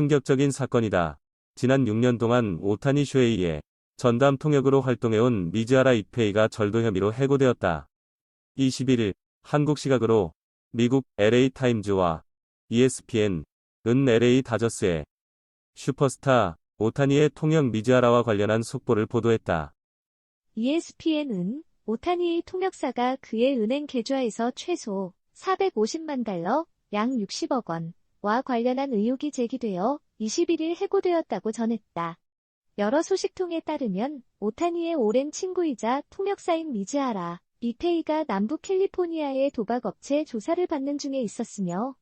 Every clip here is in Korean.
충격적인 사건이다. 지난 6년 동안 오타니 슈에이의 전담 통역으로 활동해온 미즈하라 이페이가 절도 혐의로 해고되었다. 21일 한국 시각으로 미국 LA 타임즈와 ESPN 은 LA 다저스의 슈퍼스타 오타니의 통역 미즈하라와 관련한 속보를 보도했다. ESPN은 오타니의 통역사가 그의 은행 계좌에서 최소 450만 달러, 양 60억 원 과 관련한 의혹이 제기되어 21일 해고되었다고 전했다. 여러 소식통에 따르면 오타니의 오랜 친구이자 통역사인 미즈하라, 이페이가 남부 캘리포니아의 도박업체 조사를 받는 중에 있었으며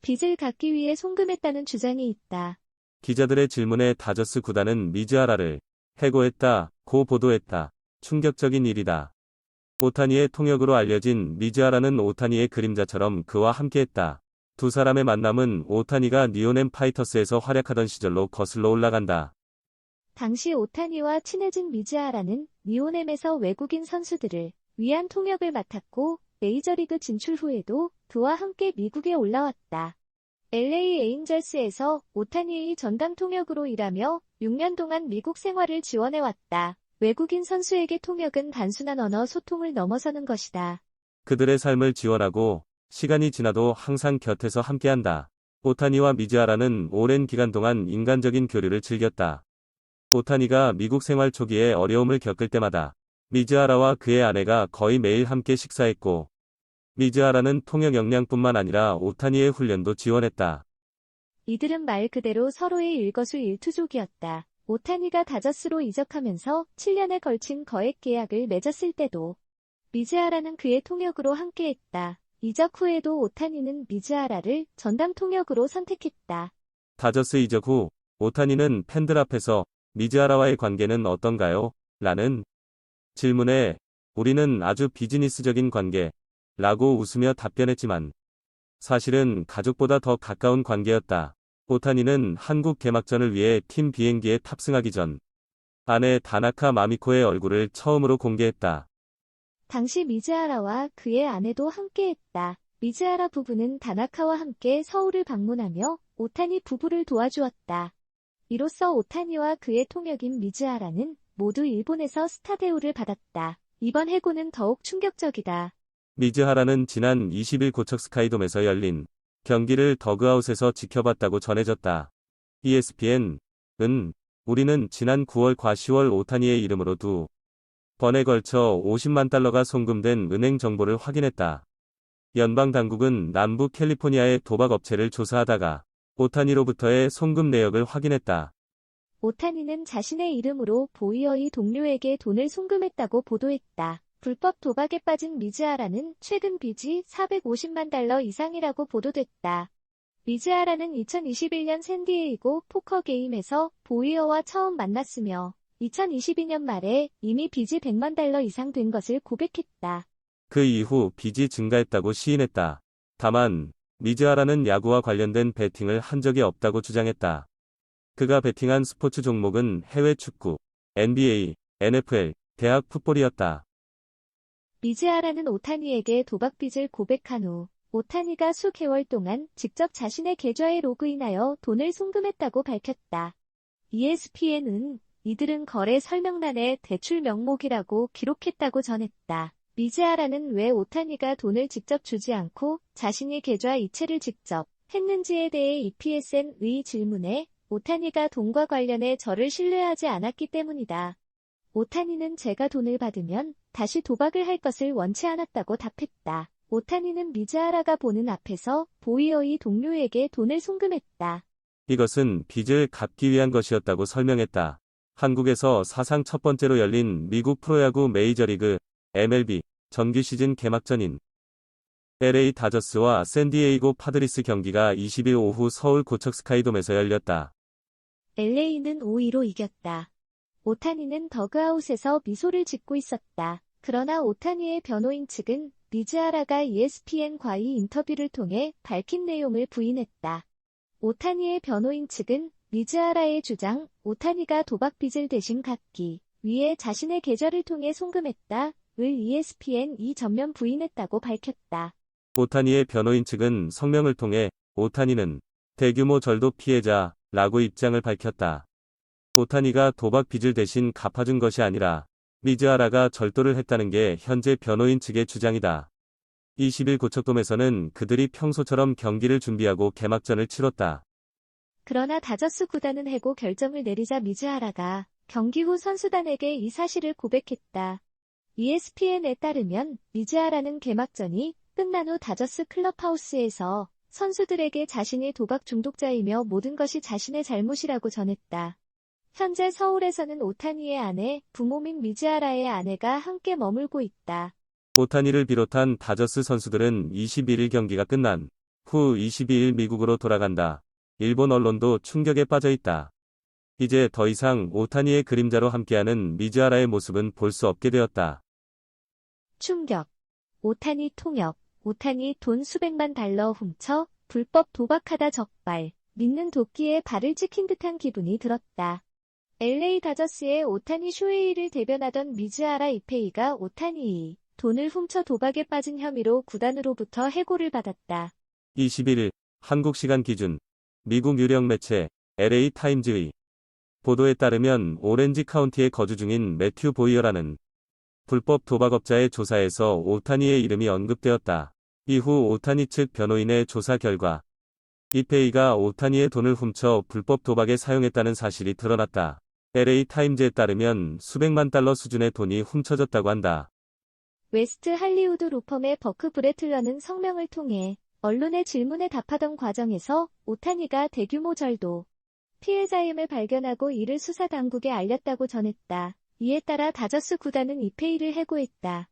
빚을 갚기 위해 송금했다는 주장이 있다. 기자들의 질문에 다저스 구단은 미즈하라를 해고했다 고 보도했다. 충격적인 일이다. 오타니의 통역으로 알려진 미즈하라는 오타니의 그림자처럼 그와 함께했다. 두 사람의 만남은 오타니가 니오넴 파이터스에서 활약하던 시절로 거슬러 올라간다. 당시 오타니와 친해진 미즈하라는 니오넴에서 외국인 선수들을 위한 통역을 맡았고 메이저리그 진출 후에도 그와 함께 미국에 올라왔다. LA 에인절스에서 오타니의 전담 통역으로 일하며 6년 동안 미국 생활을 지원해왔다. 외국인 선수에게 통역은 단순한 언어 소통을 넘어서는 것이다. 그들의 삶을 지원하고 시간이 지나도 항상 곁에서 함께한다. 오타니와 미즈하라는 오랜 기간 동안 인간적인 교류를 즐겼다. 오타니가 미국 생활 초기에 어려움을 겪을 때마다 미즈하라와 그의 아내가 거의 매일 함께 식사했고 미즈하라는 통역 역량뿐만 아니라 오타니의 훈련도 지원했다. 이들은 말 그대로 서로의 일거수일투족이었다. 오타니가 다저스로 이적하면서 7년에 걸친 거액 계약을 맺었을 때도 미즈하라는 그의 통역으로 함께했다. 이적 후에도 오타니는 미즈하라를 전담 통역으로 선택했다. 다저스 이적 후 오타니는 팬들 앞에서 미즈하라와의 관계는 어떤가요? 라는 질문에 우리는 아주 비즈니스적인 관계 라고 웃으며 답변했지만 사실은 가족보다 더 가까운 관계였다. 오타니는 한국 개막전을 위해 팀 비행기에 탑승하기 전 아내 다나카 마미코의 얼굴을 처음으로 공개했다. 당시 미즈하라와 그의 아내도 함께했다. 미즈하라 부부는 다나카와 함께 서울을 방문하며 오타니 부부를 도와주었다. 이로써 오타니와 그의 통역인 미즈하라는 모두 일본에서 스타 대우를 받았다. 이번 해고는 더욱 충격적이다. 미즈하라는 지난 20일 고척 스카이돔에서 열린 경기를 더그아웃에서 지켜봤다고 전해졌다. ESPN, 은, 우리는 지난 9월과 10월 오타니의 이름으로 두 번에 걸쳐 50만 달러가 송금된 은행 정보를 확인했다. 연방 당국은 남부 캘리포니아의 도박 업체를 조사하다가 오타니로부터의 송금 내역을 확인했다. 오타니는 자신의 이름으로 보이어의 동료에게 돈을 송금했다고 보도했다. 불법 도박에 빠진 미즈하라는 최근 빚이 450만 달러 이상이라고 보도됐다. 미즈하라는 2021년 샌디에이고 포커 게임에서 보이어와 처음 만났으며 2022년 말에 이미 빚이 100만 달러 이상 된 것을 고백했다. 그 이후 빚이 증가했다고 시인했다. 다만 미즈하라는 야구와 관련된 베팅을 한 적이 없다고 주장했다. 그가 베팅한 스포츠 종목은 해외 축구, NBA, NFL, 대학 풋볼이었다. 미즈하라는 오타니에게 도박빚을 고백한 후 오타니가 수개월 동안 직접 자신의 계좌에 로그인하여 돈을 송금했다고 밝혔다. ESPN은 이들은 거래 설명란에 대출 명목이라고 기록했다고 전했다. 미즈하라는 왜 오타니가 돈을 직접 주지 않고 자신이 계좌 이체를 직접 했는지에 대해 EPSN의 질문에 오타니가 돈과 관련해 저를 신뢰하지 않았기 때문이다. 오타니는 제가 돈을 받으면 다시 도박을 할 것을 원치 않았다고 답했다. 오타니는 미즈하라가 보는 앞에서 보이어의 동료에게 돈을 송금했다. 이것은 빚을 갚기 위한 것이었다고 설명했다. 한국에서 사상 첫 번째로 열린 미국 프로야구 메이저리그 MLB 정규 시즌 개막전인 LA 다저스와 샌디에이고 파드리스 경기가 20일 오후 서울 고척 스카이돔에서 열렸다. LA는 5위로 이겼다. 오타니는 더그아웃에서 미소를 짓고 있었다. 그러나 오타니의 변호인 측은 미즈하라가 ESPN과의 인터뷰를 통해 밝힌 내용을 부인했다. 오타니의 변호인 측은 미즈하라의 주장, 오타니가 도박 빚을 대신 갚기 위해 자신의 계좌를 통해 송금했다. 을 ESPN이 전면 부인했다고 밝혔다. 오타니의 변호인 측은 성명을 통해 오타니는 대규모 절도 피해자 라고 입장을 밝혔다. 오타니가 도박 빚을 대신 갚아준 것이 아니라 미즈하라가 절도를 했다는 게 현재 변호인 측의 주장이다. 20일 고척돔에서는 그들이 평소처럼 경기를 준비하고 개막전을 치렀다. 그러나 다저스 구단은 해고 결정을 내리자 미즈하라가 경기 후 선수단에게 이 사실을 고백했다. ESPN에 따르면 미즈하라는 개막전이 끝난 후 다저스 클럽하우스에서 선수들에게 자신이 도박 중독자이며 모든 것이 자신의 잘못이라고 전했다. 현재 서울에서는 오타니의 아내, 부모민 미즈하라의 아내가 함께 머물고 있다. 오타니를 비롯한 다저스 선수들은 21일 경기가 끝난 후 22일 미국으로 돌아간다. 일본 언론도 충격에 빠져 있다. 이제 더 이상 오타니의 그림자로 함께하는 미즈하라의 모습은 볼 수 없게 되었다. 충격. 오타니 통역. 오타니 돈 수백만 달러 훔쳐 불법 도박하다 적발. 믿는 도끼에 발을 찍힌 듯한 기분이 들었다. LA 다저스의 오타니 쇼헤이를 대변하던 미즈하라 이페이가 오타니 돈을 훔쳐 도박에 빠진 혐의로 구단으로부터 해고를 받았다. 21일 한국 시간 기준 미국 유력 매체 LA 타임즈의 보도에 따르면 오렌지 카운티에 거주 중인 매튜 보이어라는 불법 도박업자의 조사에서 오타니의 이름이 언급되었다. 이후 오타니 측 변호인의 조사 결과 이페이가 오타니의 돈을 훔쳐 불법 도박에 사용했다는 사실이 드러났다. LA 타임즈에 따르면 수백만 달러 수준의 돈이 훔쳐졌다고 한다. 웨스트 할리우드 로펌의 버크 브레틀러는 성명을 통해 언론의 질문에 답하던 과정에서 오타니가 대규모 절도, 피해자임을 발견하고 이를 수사 당국에 알렸다고 전했다. 이에 따라 다저스 구단은 이페이를 해고했다.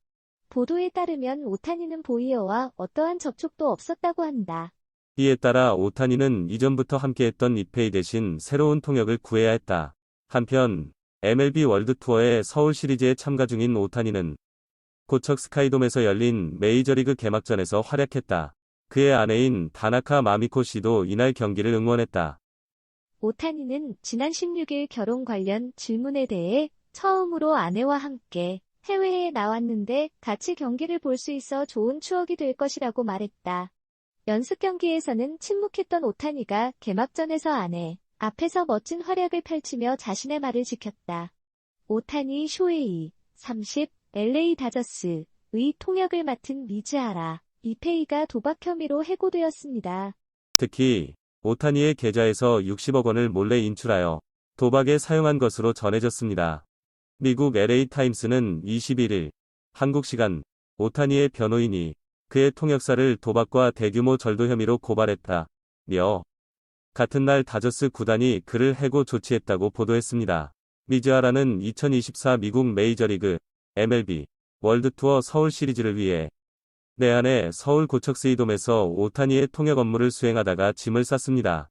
보도에 따르면 오타니는 보이어와 어떠한 접촉도 없었다고 한다. 이에 따라 오타니는 이전부터 함께했던 이페이 대신 새로운 통역을 구해야 했다. 한편 MLB 월드 투어의 서울 시리즈에 참가 중인 오타니는 고척 스카이돔에서 열린 메이저리그 개막전에서 활약했다. 그의 아내인 다나카 마미코 씨도 이날 경기를 응원했다. 오타니는 지난 16일 결혼 관련 질문에 대해 처음으로 아내와 함께 해외에 나왔는데 같이 경기를 볼 수 있어 좋은 추억이 될 것이라고 말했다. 연습 경기에서는 침묵했던 오타니가 개막전에서 아내 앞에서 멋진 활약을 펼치며 자신의 말을 지켰다. 오타니 쇼헤이 30 LA 다저스의 통역을 맡은 미즈하라 이페이가 도박 혐의로 해고되었습니다. 특히 오타니의 계좌에서 60억 원을 몰래 인출하여 도박에 사용한 것으로 전해졌습니다. 미국 LA 타임스는 21일 한국 시간 오타니의 변호인이 그의 통역사를 도박과 대규모 절도 혐의로 고발했다. 며 같은 날 다저스 구단이 그를 해고 조치했다고 보도했습니다. 미즈하라는 2024 미국 메이저리그 MLB 월드투어 서울 시리즈를 위해 내한의 서울 고척스이돔에서 오타니의 통역 업무를 수행하다가 짐을 쌌습니다.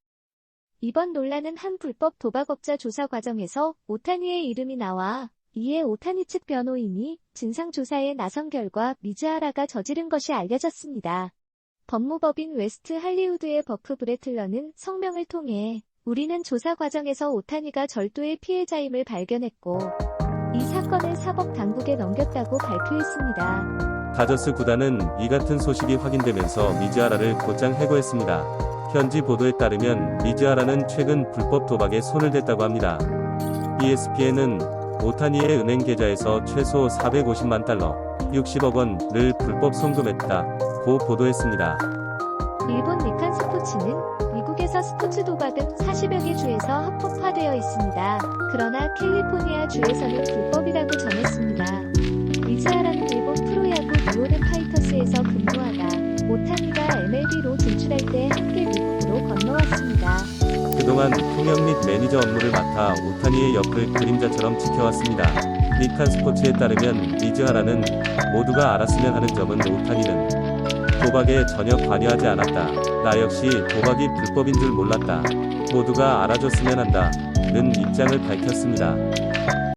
이번 논란은 한 불법 도박업자 조사 과정에서 오타니의 이름이 나와 이에 오타니 측 변호인이 진상조사에 나선 결과 미즈하라가 저지른 것이 알려졌습니다. 법무법인 웨스트 할리우드의 버크 브레틀러는 성명을 통해 우리는 조사 과정에서 오타니가 절도의 피해자임을 발견했고 이 사건을 사법 당국에 넘겼다고 발표했습니다. 다저스 구단은 이 같은 소식이 확인되면서 미즈하라를 곧장 해고했습니다. 현지 보도에 따르면 미즈하라는 최근 불법 도박에 손을 댔다고 합니다. ESPN은 오타니의 은행 계좌에서 최소 450만 달러, 60억 원을 불법 송금했다고 보도했습니다. 일본 니칸 스포츠는 미국에서 스포츠 도박은 40여 개 주에서 합법화되어 있습니다. 그러나 캘리포니아 주에서는 불법이라고 전했습니다. 미즈하라는 오타니가 MLB로 진출할 때 함께 미국으로 건너왔습니다. 그동안 통역 및 매니저 업무를 맡아 오타니의 옆을 그림자처럼 지켜왔습니다. 니칸 스포츠에 따르면 미즈하라는 모두가 알았으면 하는 점은 오타니는 도박에 전혀 관여하지 않았다. 나 역시 도박이 불법인 줄 몰랐다. 모두가 알아줬으면 한다. 는 입장을 밝혔습니다.